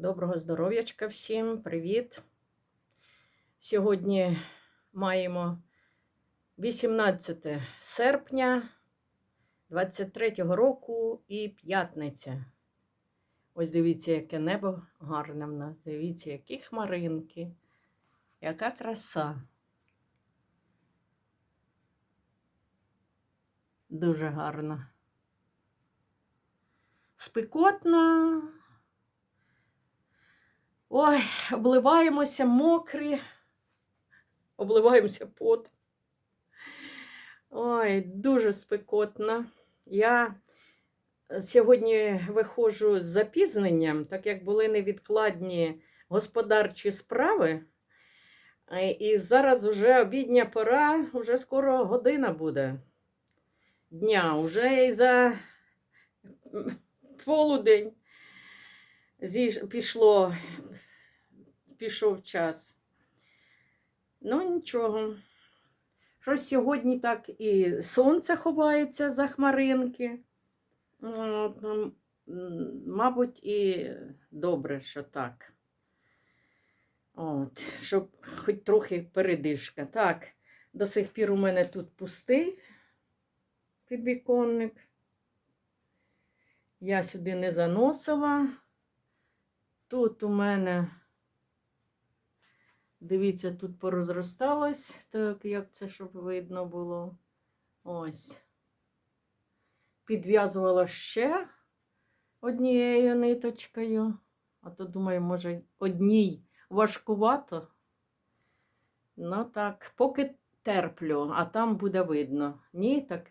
Доброго здоров'ячка всім, привіт! Сьогодні маємо 18 серпня 23-го року і п'ятниця. Ось дивіться, яке небо гарне в нас. Дивіться, які хмаринки, яка краса. Дуже гарно. Спекотно. Ой, обливаємося мокрі, обливаємося пот. Ой, дуже спекотно. Я сьогодні виходжу з запізненням, так як були невідкладні господарчі справи. Е, І зараз вже обідня пора, вже скоро година буде дня, вже і за полудень пішло, пішов час. Ну, нічого. Щось сьогодні так і сонце ховається за хмаринки. М, Мабуть, і добре, що так. От, щоб хоч трохи передишка. Так, до сих пір у мене тут пустий підвіконник. Я сюди не заносила. Тут у мене, дивіться, тут порозросталось, так як це, щоб видно було. Ось. Підв'язувала ще однією ниточкою. А то, думаю, може, одній важкувато. Ну так, поки терплю, а там буде видно. Ні, так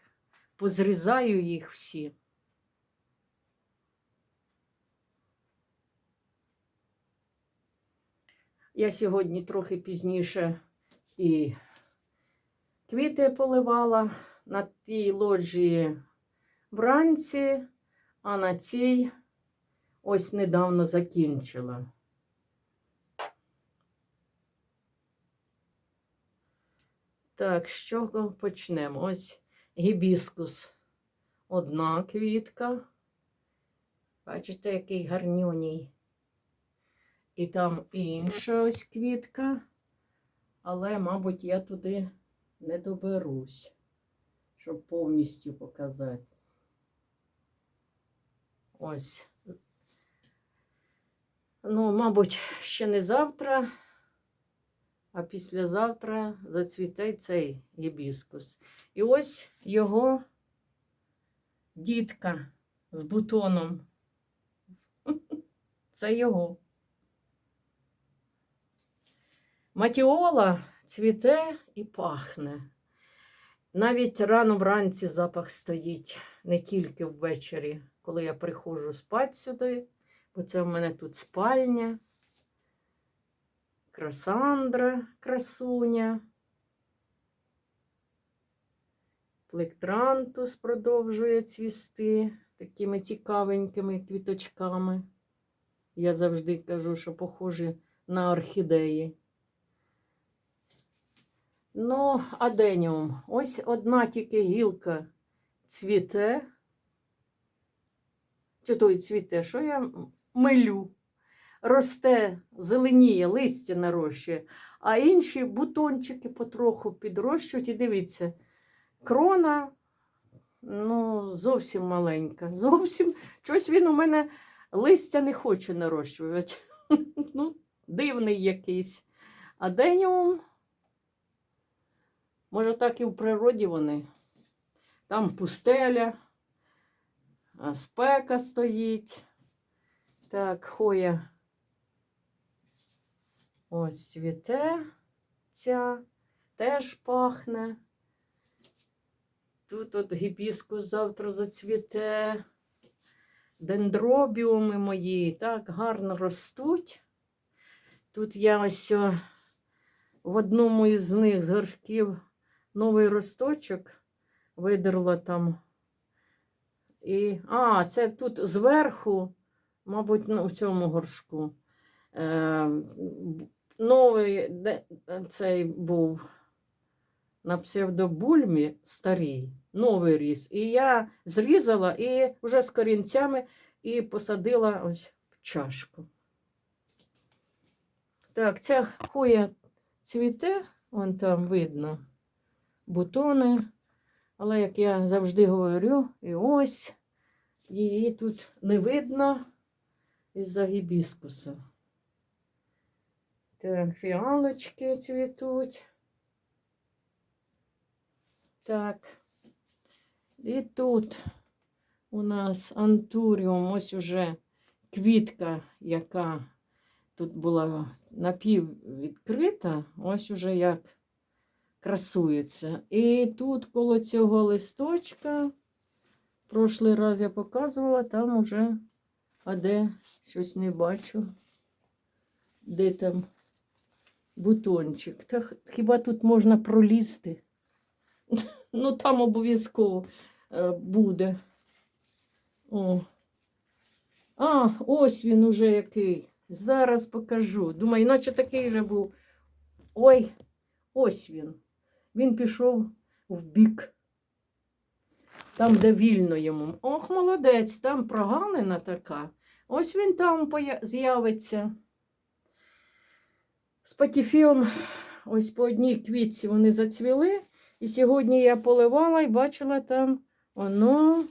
позрізаю їх всі. Я сьогодні трохи пізніше і квіти поливала на тій лоджії вранці, а на цій ось недавно закінчила. Так, з чого почнемо? Ось гібіскус. Одна квітка. Бачите, який гарнюній. І там інша ось квітка. Але, мабуть, я туди не доберусь, щоб повністю показати. Ось. Ну, мабуть, ще не завтра, а післязавтра зацвіте цей гібіскус. І ось його дітка з бутоном. Це його. Матіола цвіте і пахне. Навіть рано вранці запах стоїть, не тільки ввечері, коли я приходжу спати сюди, бо це в мене тут спальня. Красандра, красуня. Плектрантус продовжує цвісти такими цікавенькими квіточками. Я завжди кажу, що похожі на орхідеї. Ну, аденіум. Ось одна тільки гілка цвіте. Чи той цвіте, що я милю? Росте, зеленіє, листя нарощує, а інші бутончики потроху підрощують. І дивіться, крона ну, зовсім маленька. Зовсім щось він у мене листя не хоче нарощувати. Ну, дивний якийсь. Аденіум. Може, так і в природі вони. Там пустеля, спека стоїть. Так, хоя. Ось цвіте ця, теж пахне. Тут от гібіскус завтра зацвіте. Дендробіуми мої так гарно ростуть. Тут я ось в одному із них з горшків новий росточок видерла там. І, а, це тут зверху, мабуть, ну, в цьому горшку. Е, новий де, цей був на псевдобульмі старий, новий ріс. І я зрізала і вже з корінцями і посадила ось в чашку. Так, ця хвоя цвіте, вон там видно бутони. Але, як я завжди говорю, і ось її тут не видно із-за гібіскуса. Так, фіалочки цвітуть. Так. І тут у нас антуріум, ось уже квітка, яка тут була напіввідкрита, ось уже як красується. І тут коло цього листочка, прошлий раз я показувала, там уже, а де щось не бачу, де там бутончик. Та хіба тут можна пролізти? Ну, там обов'язково е, буде. О. А, ось він уже який. Зараз покажу. Думаю, наче такий же був. Ой, ось він. Він пішов в бік. Там, де вільно йому. Ох, молодець, там прогалина така. Ось він там з'явиться. З патіфілом ось по одній квітці вони зацвіли. І сьогодні я поливала і бачила там воно.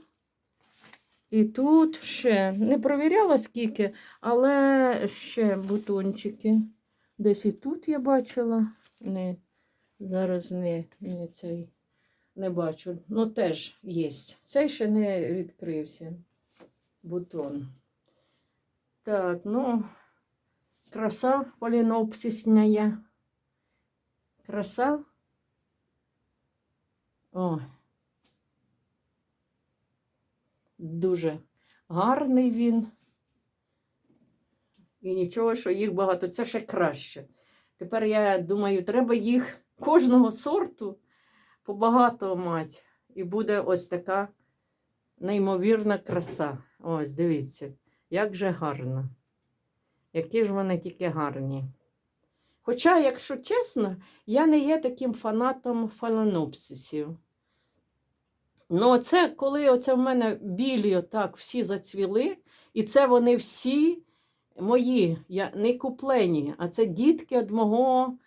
І тут ще не провіряла скільки, але ще бутончики. Десь і тут я бачила. Не, зараз не, не цей не бачу. Ну теж є. Цей ще не відкрився. Бутон. Так, ну, краса полінопсисня. Краса. О. Дуже гарний він. І нічого, що їх багато, це ще краще. Тепер я думаю, треба їх кожного сорту побагато мати. І буде ось така неймовірна краса. Ось, дивіться, як же гарно. Які ж вони тільки гарні. Хоча, якщо чесно, я не є таким фанатом фаленопсисів. Ну, оце, коли оце в мене білі отак всі зацвіли, і це вони всі мої, я, не куплені, а це дітки від мого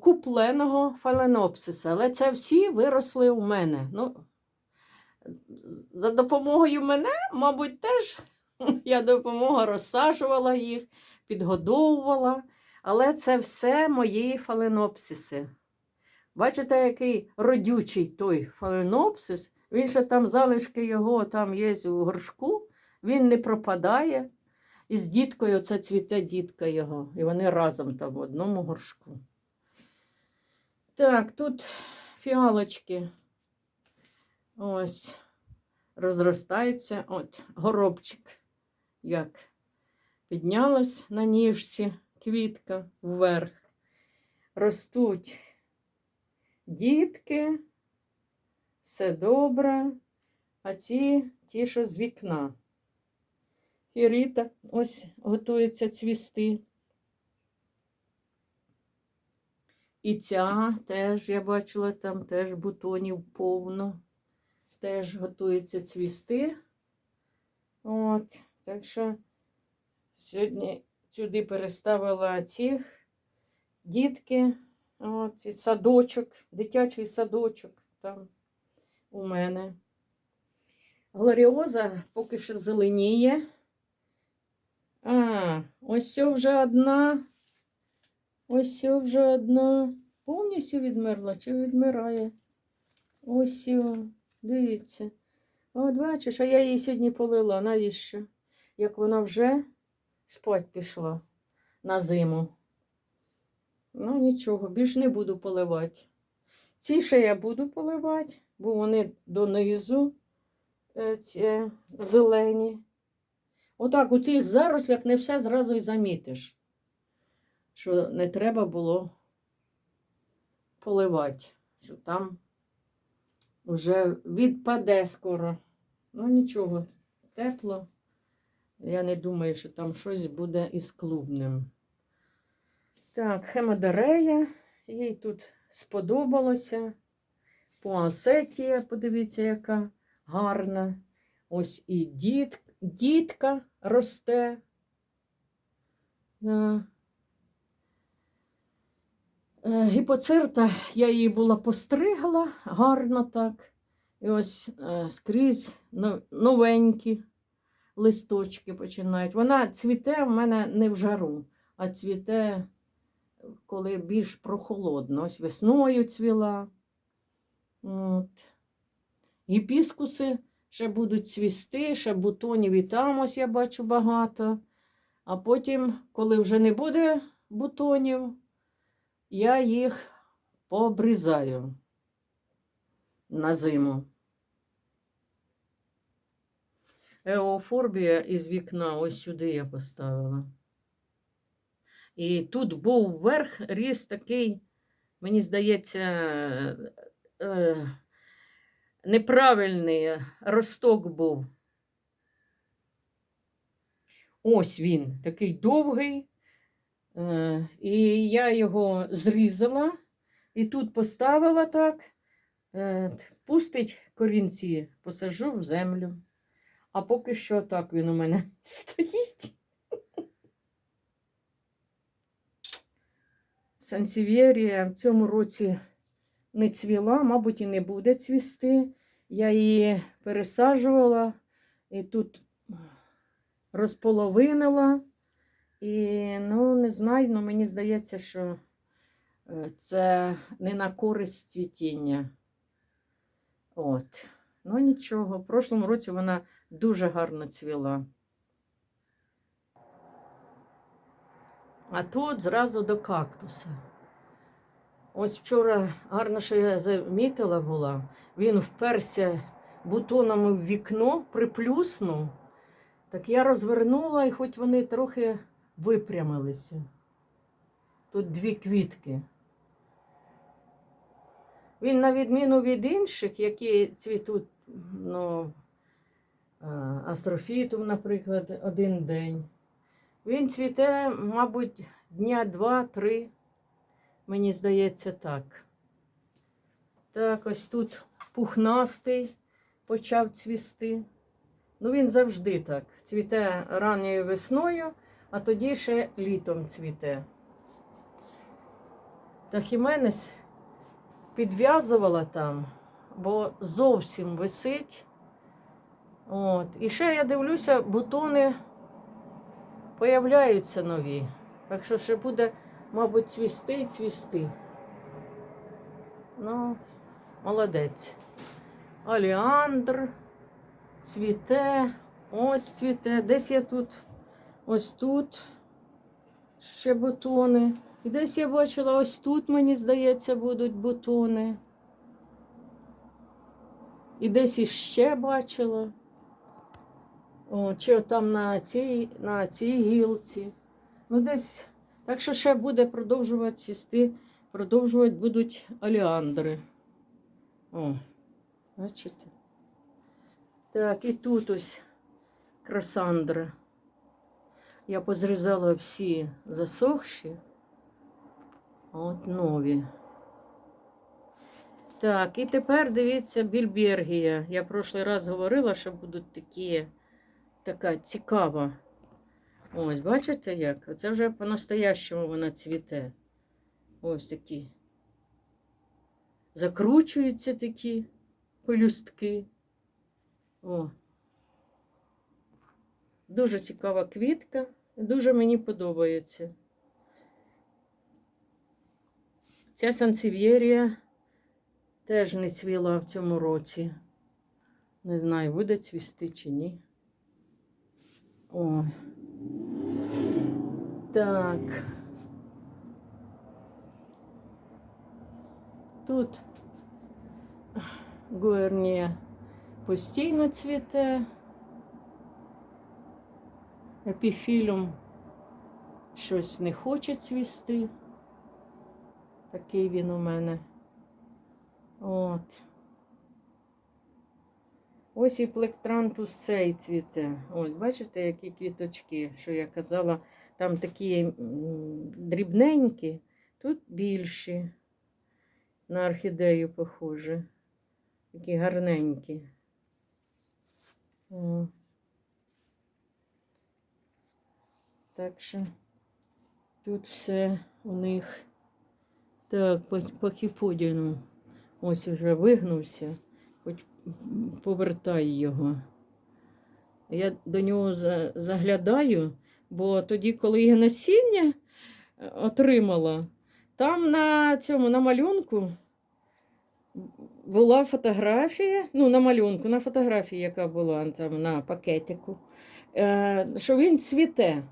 купленого фаленопсиса. Але це всі виросли у мене. Ну, за допомогою мене, мабуть, теж я допомога розсаджувала їх, підгодовувала. Але це все мої фаленопсиси. Бачите, який родючий той фаленопсис. Він ще там залишки його там є у горшку, він не пропадає. І з діткою це цвіте дітка його. І вони разом там в одному горшку. Так, тут фіалочки. Ось розростається. От горобчик. Як піднялась на ніжці квітка вверх. Ростуть дітки, все добре, а ці ті, що з вікна. Хіріта ось готується цвісти. І ця теж, я бачила, там теж бутонів повно, теж готується цвісти. От, так що сьогодні сюди переставила цих дітки. От, і садочок, дитячий садочок там у мене. Глоріоза поки що зеленіє. А, ось вже одна. Ось вже одна. Повністю відмерла чи відмирає? Ось, дивіться. От бачиш, а я її сьогодні полила. Навіщо? Як вона вже спать пішла на зиму. Ну, нічого, більш не буду поливати. Ці ще я буду поливати, бо вони донизу е, ці, е, зелені. Отак у цих зарослях не все зразу і замітиш, що не треба було поливати, що там вже відпаде скоро. Ну нічого, тепло. Я не думаю, що там щось буде із клубним. Так, хемодерея. Їй тут сподобалося. Пуасетія, подивіться, яка гарна. Ось і діт, дітка росте. Е, Гіпоцирта я її була постригла гарно так. І ось е, скрізь новенькі листочки починають. Вона цвіте в мене не в жару, а цвіте, коли більш прохолодно. Ось весною цвіла. От. Гібіскуси ще будуть цвісти, ще бутонів і там ось я бачу багато. А потім, коли вже не буде бутонів, я їх пообрізаю на зиму. Еофорбія із вікна ось сюди я поставила. І тут був вверх ріс такий, мені здається, е, неправильний росток був. Ось він, такий довгий. Е, І я його зрізала і тут поставила так. Е, Пустить корінці, посаджу в землю. А поки що так він у мене стоїть. Сансівєрія в цьому році не цвіла, мабуть, і не буде цвісти. Я її пересаджувала і тут розполовинила. І ну, не знаю, ну мені здається, що е, це не на користь цвітіння. От. Ну нічого, в прошлому році вона дуже гарно цвіла. А тут зразу до кактуса. Ось вчора гарно, що я замітила була, він вперся бутонами в вікно, приплюснув. Так я розвернула, і хоч вони трохи випрямилися. Тут дві квітки. Він, на відміну від інших, які цвітуть, ну, е, астрофітум, наприклад, один день. Він цвіте, мабуть, дня два-три. Мені здається, так. Так, ось тут пухнастий почав цвісти. Ну, він завжди так. Цвіте ранньою весною, а тоді ще літом цвіте. Та Хіменес підв'язувала там, бо зовсім висить. От. І ще я дивлюся, бутони появляються нові. Так що ще буде, мабуть, цвісти і цвісти. Ну, молодець. Оліандр цвіте, ось цвіте. Десь я тут, ось тут ще бутони. І десь я бачила, ось тут, мені здається, будуть бутони. І десь іще бачила. О, чи там на цій, на цій гілці. Ну, десь. Так що ще буде продовжувати цвісти, продовжувати будуть оліандри. О, бачите? Так, і тут ось красандра. Я позрізала всі засохші, от нові. Так, і тепер дивіться більбергія. Я прошлий раз говорила, що будуть такі, така цікава. Ось, бачите як? Оце вже по-настоящому вона цвіте. Ось такі. Закручуються такі пелюстки. О. Дуже цікава квітка. Дуже мені подобається. Ця сансів'єрія теж не цвіла в цьому році. Не знаю, буде цвісти чи ні. О. Так. Тут гуернія постійно цвіте. Епіфілюм щось не хоче цвісти. Такий він у мене. От. Ось і плектрантус цей цвіте. Ось, бачите, які квіточки, що я казала, там такі дрібненькі, тут більші. На орхідею похоже. Такі гарненькі. О. Так що тут все у них Так, по, по кіподіну. Ось уже вигнувся. Хоч повертай його. Я до нього за- заглядаю, бо тоді, коли я насіння е, отримала, там на цьому на малюнку була фотографія, ну, на малюнку, на фотографії, яка була там на пакетику, е, що він цвіте.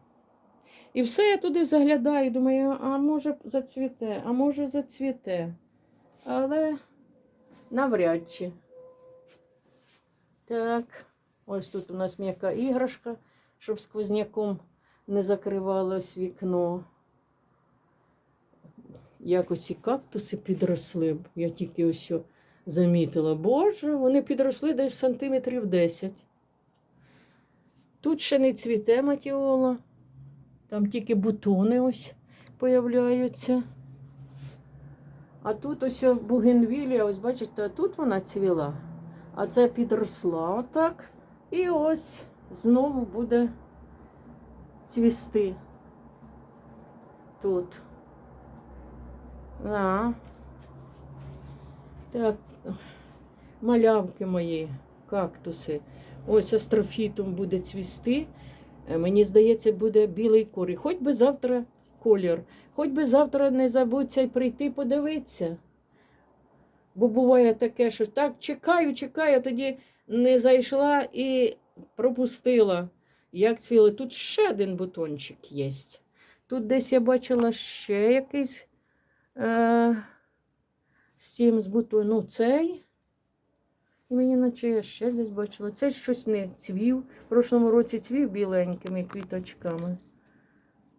І все я туди заглядаю, думаю, а може зацвіте, а може зацвіте. Але навряд чи. Так, ось тут у нас м'яка іграшка, щоб сквозняком не закривалось вікно. Як оці кактуси підросли, я тільки ось замітила. Боже, вони підросли десь сантиметрів 10. Тут ще не цвіте матіола. Там тільки бутони ось появляються. А тут ось бугенвілія, ось бачите, тут вона цвіла, а це підросла отак. І ось знову буде цвісти тут. А. Так, малявки мої, кактуси. Ось астрофітум буде цвісти. Е, Мені здається, буде білий корій. Хоч би завтра колір, хоч би завтра не забудься й прийти подивитися. Бо буває таке, що так чекаю, чекаю, тоді не зайшла і пропустила. Як цвіли. Тут ще один бутончик є. Тут десь я бачила ще якийсь е, з цим з бутону. Ну, цей. І мені наче я ще десь бачила. Це щось не цвів. В прошлому році цвів біленькими квіточками.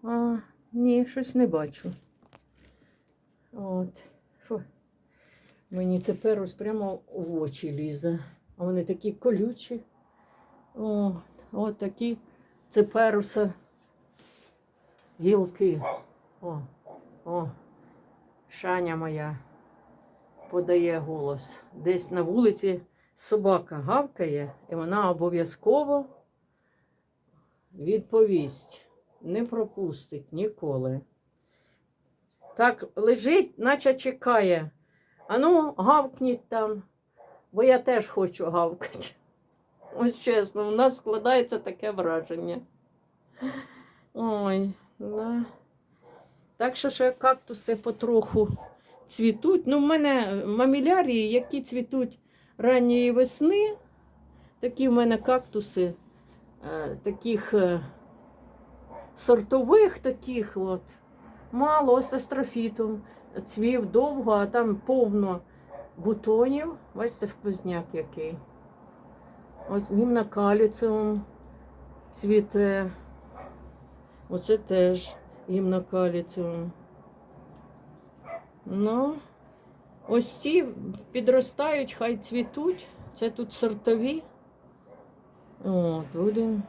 А, ні, щось не бачу. От. Фу. Мені це перус прямо в очі лізе. А вони такі колючі. От, от такі це перуса гілки. О, о, Шаня моя подає голос. Десь на вулиці собака гавкає, і вона обов'язково відповість. Не пропустить ніколи. Так лежить, наче чекає. Ану, гавкніть там, бо я теж хочу гавкати. Ось чесно, у нас складається таке враження. Ой, да. Так що ще кактуси потроху цвітуть. Ну, в мене мамілярії, які цвітуть ранньої весни. Такі в мене кактуси, е, таких е, сортових таких от. Мало ось астрофітум. Цвів довго, а там повно бутонів. Бачите, сквозняк який. Ось гімнокаліціум цвіте. Оце теж гімнокаліціум. Ну, ось ці підростають, хай цвітуть. Це тут сортові. От, будемо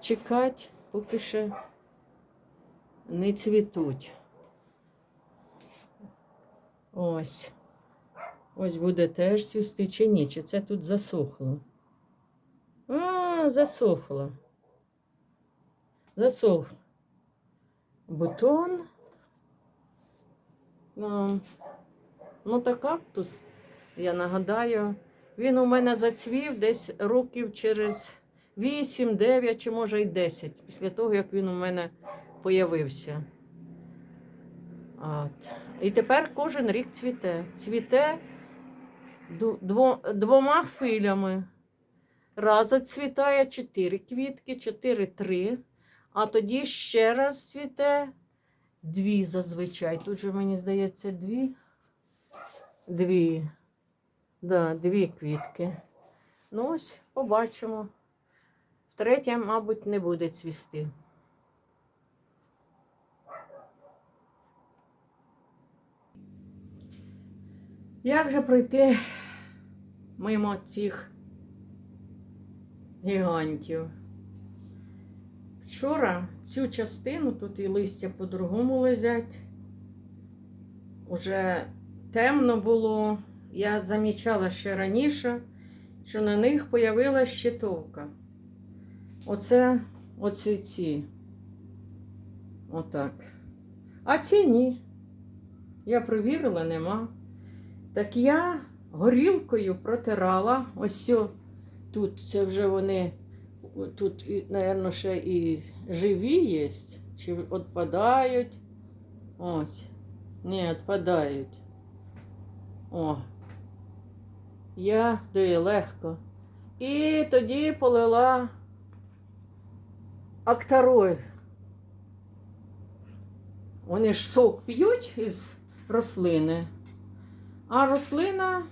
чекати, поки ще не цвітуть. Ось. Ось буде теж цвісти чи ні, чи це тут засохло. А, засохло. Засох. Бутон. Ну та кактус, я нагадаю, він у мене зацвів десь років через 8, 9 чи може й 10, після того, як він у мене появився. От. І тепер кожен рік цвіте. Цвіте дво- двома хвилями. Раз зацвітає чотири квітки, чотири-три, а тоді ще раз цвіте дві зазвичай. Тут же, мені здається, дві. Дві. Да, дві квітки. Ну ось, побачимо. Втретє, мабуть, не буде цвісти. Як же пройти мимо цих гігантів? Вчора цю частину, тут і листя по-другому лежать. Уже темно було. Я замічала ще раніше, що на них появилася щитовка. Оце оці ці. Отак. А ці ні. Я провірила, нема. Так я горілкою протирала. Ось тут це вже вони, тут, мабуть, ще і живі є, чи відпадають. Ось. Ні, відпадають. О. Я диви, легко. І тоді полила актарой. Вони ж сок п'ють із рослини, а рослина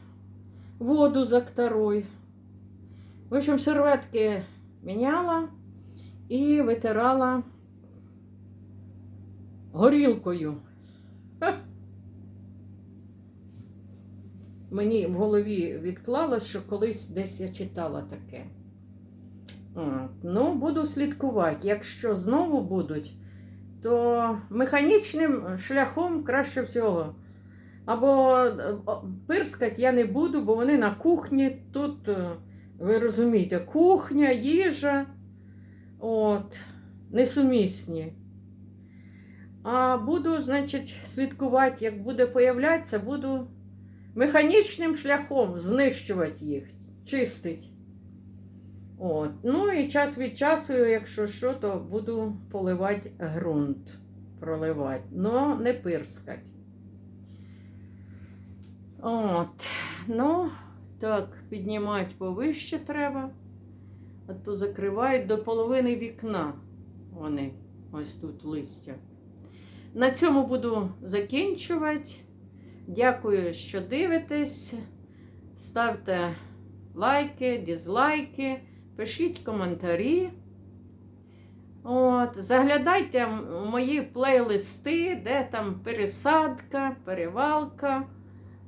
воду з актарой. В общем, серветки міняла і витирала горілкою. Мені в голові відклалось, що колись десь я читала таке. Ну, буду слідкувати. Якщо знову будуть, то механічним шляхом краще всього. Або пирскати я не буду, бо вони на кухні. Тут, е, ви розумієте, кухня, їжа от, несумісні. А буду, значить, слідкувати, як буде появлятися, буду механічним шляхом знищувати їх, чистити. От. Ну і час від часу, якщо що, то буду поливати ґрунт, проливати, но не пирскать. От. Ну, так, піднімати повище треба. А то закривають до половини вікна. Вони ось тут листя. На цьому буду закінчувати. Дякую, що дивитесь. Ставте лайки, дізлайки, пишіть коментарі. От, Заглядайте в мої плейлисти, де там пересадка, перевалка.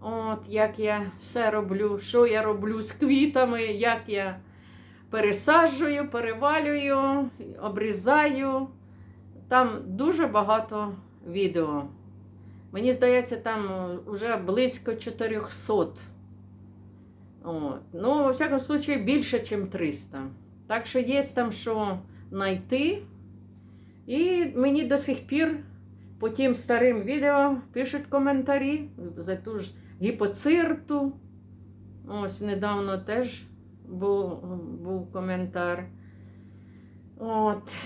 От, Як я все роблю, що я роблю з квітами, як я пересаджую, перевалюю, обрізаю. Там дуже багато відео. Мені здається, там вже близько 400. От. Ну, во всякому случаю, більше, ніж 300. Так що є там що знайти. І мені до сих пір по тим старим відео пишуть коментарі за ту ж гіпоцирту. Ось недавно теж був, був коментар. От.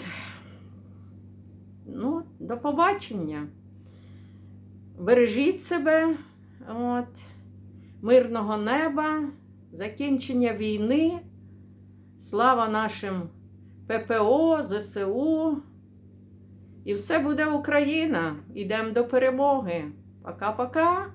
Ну, до побачення. Бережіть себе, от, мирного неба, закінчення війни. Слава нашим ППО, ЗСУ. І все буде Україна. Йдемо до перемоги. Пока-пока.